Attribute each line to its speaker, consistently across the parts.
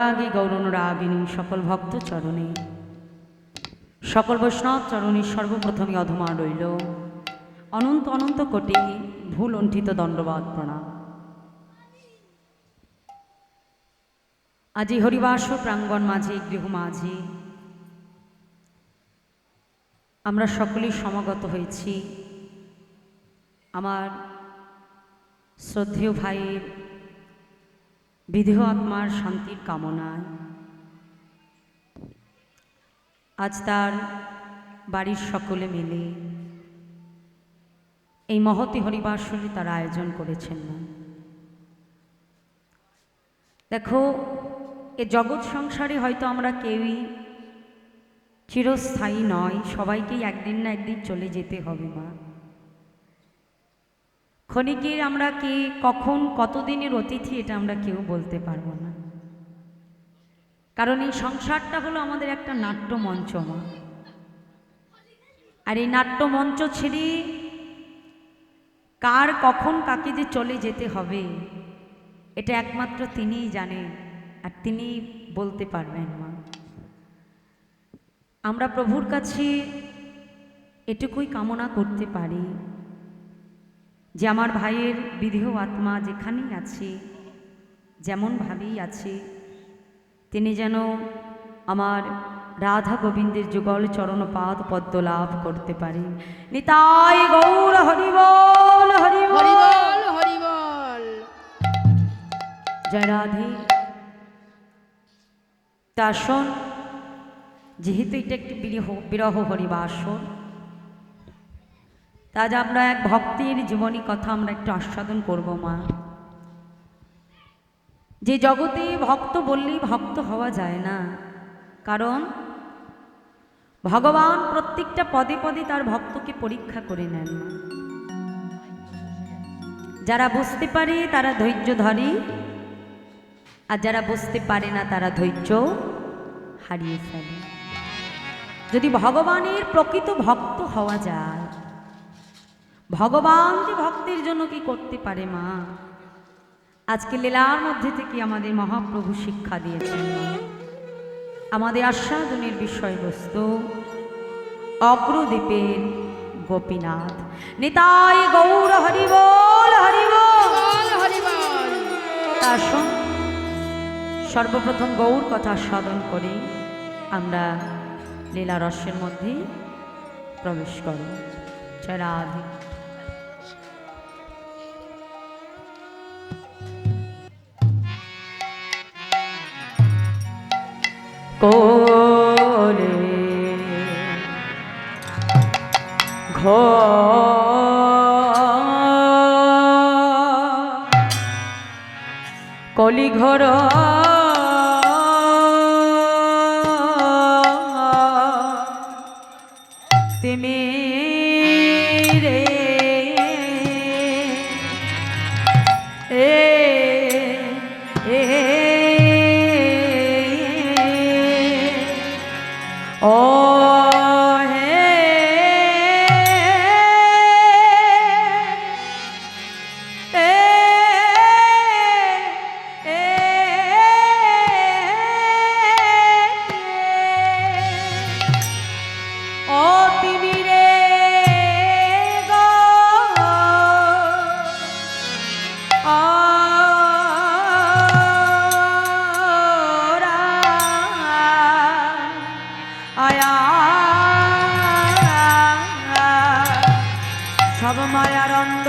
Speaker 1: রাগে গৌরণরাগিনী সকল ভক্ত চরণে। সকল বৈষ্ণব চরণে সর্বপ্রথমে অধমা রইল। অনন্ত অনন্ত কোটি ভুল অণ্ঠিত দণ্ডবাদ প্রণাম। আজি হরিবাস প্রাঙ্গণ মাঝে, গৃহ মাঝে। আমরা সকলেই সমাগত হয়েছি। আমার শ্রদ্ধেয় ভাইয়ের বিদেহ আত্মার শান্তির কামনায়। আজ তার বাড়ির সকলে মিলে এই মহতি হরিবাসরে তার আয়োজন করেছেন। না দেখো, এ জগৎ সংসারে হয়তো আমরা কেউই চিরস্থায়ী নয়, সবাইকেই একদিন না একদিন চলে যেতে হবে মা। ক্ষণিকের আমরা কে, কখন, কতদিনের অতিথি এটা আমরা কেউ বলতে পারব না। কারণ এই সংসারটা হলো আমাদের একটা নাট্যমঞ্চ মা। আর এই নাট্যমঞ্চ ছেড়ে কার, কখন, কাকে যে চলে যেতে হবে, এটা একমাত্র তিনিই জানেন আর তিনিই বলতে পারবেন মা। আমরা প্রভুর কাছে এটুকুই কামনা করতে পারি। যে আমার ভাইয়ের বিদেহ আত্মা যেখানেই আছে যেমনভাবেই আছে তিনি যেন আমার রাধা গোবিন্দের যুগল চরণ পাদ পদ্ম লাভ করতে পারে। নিতাই গৌর হরিবল হরিবল।
Speaker 2: হরিবল
Speaker 1: জয় রাধে। তা যেহেতু এটা একটি বিরহ বিরহ হরিবাসন আজ আমরা এক ভক্তির জীবনী কথা আমরা একটু আস্বাদন করব, মা। যে জগতে ভক্ত বললেই ভক্ত হওয়া যায় না। কারণ ভগবান প্রত্যেকটা পদে পদে তার ভক্তকে পরীক্ষা করে নেন যারা বুঝতে পারে তারা ধৈর্য ধরে, আর যারা বুঝতে পারে না তারা ধৈর্য হারিয়ে ফেলে। যদি ভগবানের প্রকৃত ভক্ত হওয়া যায় ভগবান যে ভক্তের জন্য কি করতে পারে মা? আজকে লীলার মধ্যে থেকে আমাদের মহাপ্রভু শিক্ষা দিয়েছেন আমাদের আস্বাদনের বিষয়বস্তু অগ্রদ্বীপের গোপীনাথ। নিতাই গৌর হরিবল হরিবল
Speaker 2: বল। হরিবল
Speaker 1: আসুন সর্বপ্রথম গৌর কথা সাধন করে আমরা লীলা রসের মধ্যে প্রবেশ জয় রাধে। কোলে ঘর কলিঘর সব মায়ার অন্ধ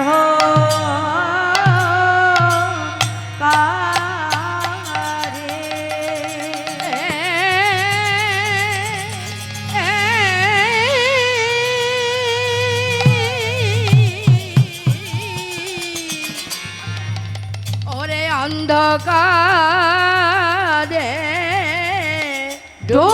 Speaker 2: অন্ধকারে ডো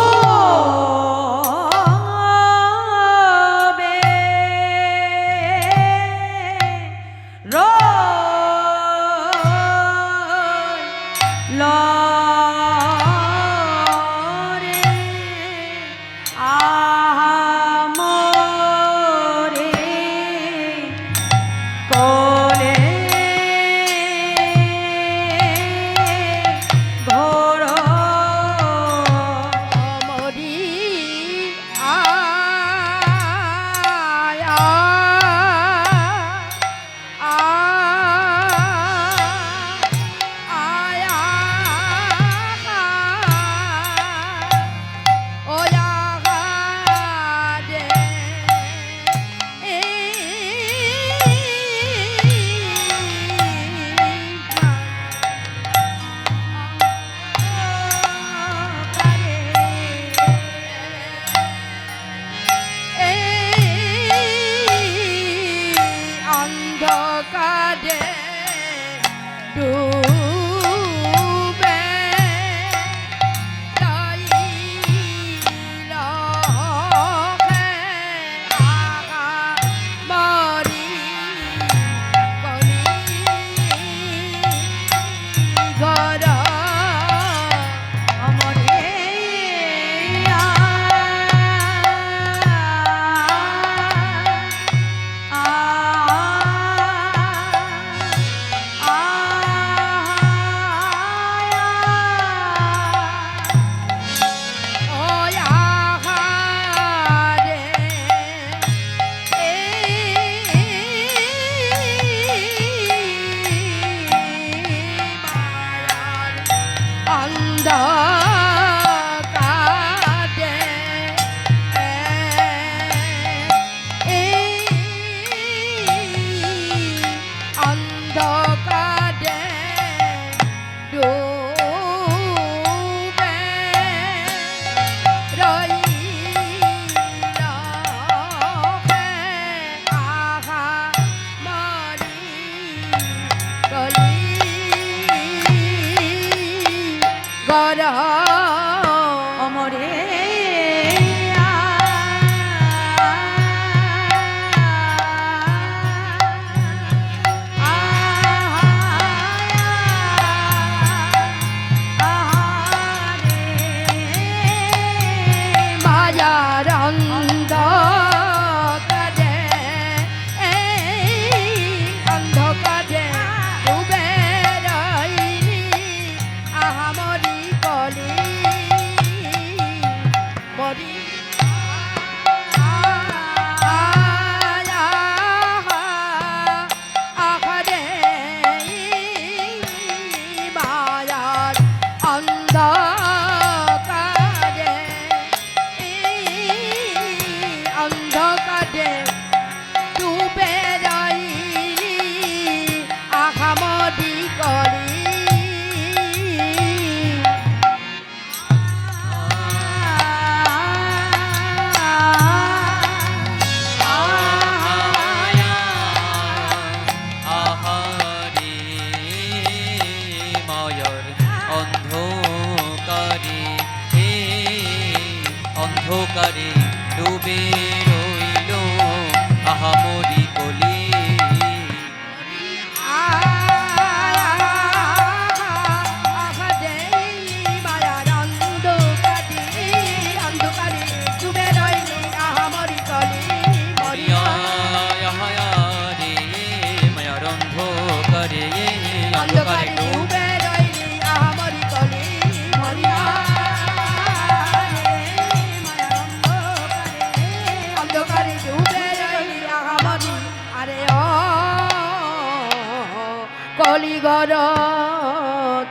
Speaker 2: কলিগর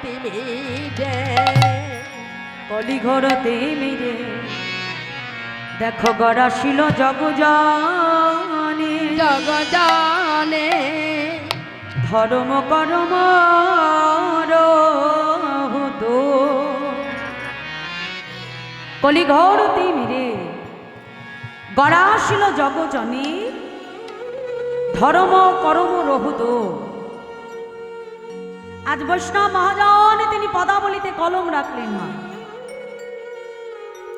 Speaker 2: তিমি যে
Speaker 1: কলিঘরতে মেরে দেখো গড়াশিল জগজানে
Speaker 2: জগজানে।
Speaker 1: ধর্ম করম হতো কলিঘরতে মেরে গড়াশিল জগজনে ধর্ম করম রহুত। আজ বৈষ্ণব মহাজন, তিনি পদাবলিতে কলম রাখলেন মা।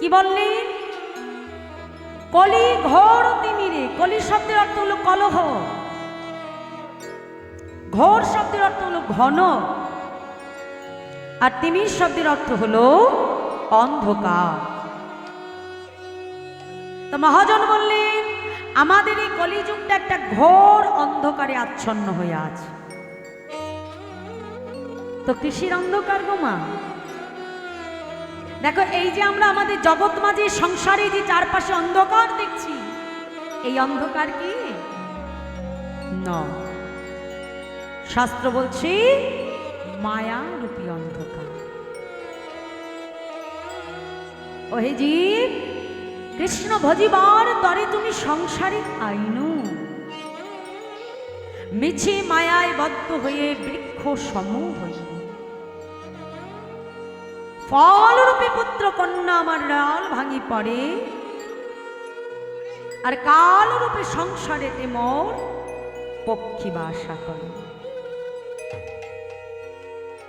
Speaker 1: কি বললেন? কলি ঘোর তিমিরে কলি শব্দের অর্থ হলো কলহ। ঘোর শব্দের অর্থ হলো ঘন। আর তিমির শব্দের অর্থ হলো অন্ধকার। তো মহাজন বললেন, আমাদের এই কলিযুগটা একটা ঘোর অন্ধকারে আচ্ছন্ন হয়ে আছে। তো কৃষির অন্ধকার গো মা। দেখো, এই যে আমরা আমাদের জগৎ মাঝে সংসারে যে চারপাশে অন্ধকার দেখছি, এই অন্ধকার কি? শাস্ত্র বলছি মায়া রূপী অন্ধকার। ওহে জীব, কৃষ্ণ ভজিবার তরে তুমি সংসারে আইনু। মিছে মায়ায় বদ্ধ হয়ে বৃক্ষ সমূহ হইল ফলরূপে পুত্র কন্যা আমার রাল ভাঙি পড়ে। আর কালরূপে সংসারেতে মোর পক্ষী বাসা করে।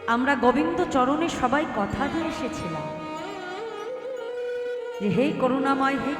Speaker 1: আমরা গোবিন্দ চরণে সবাই কথা দিয়ে এসেছিলাম যে, হে করুণাময়, হে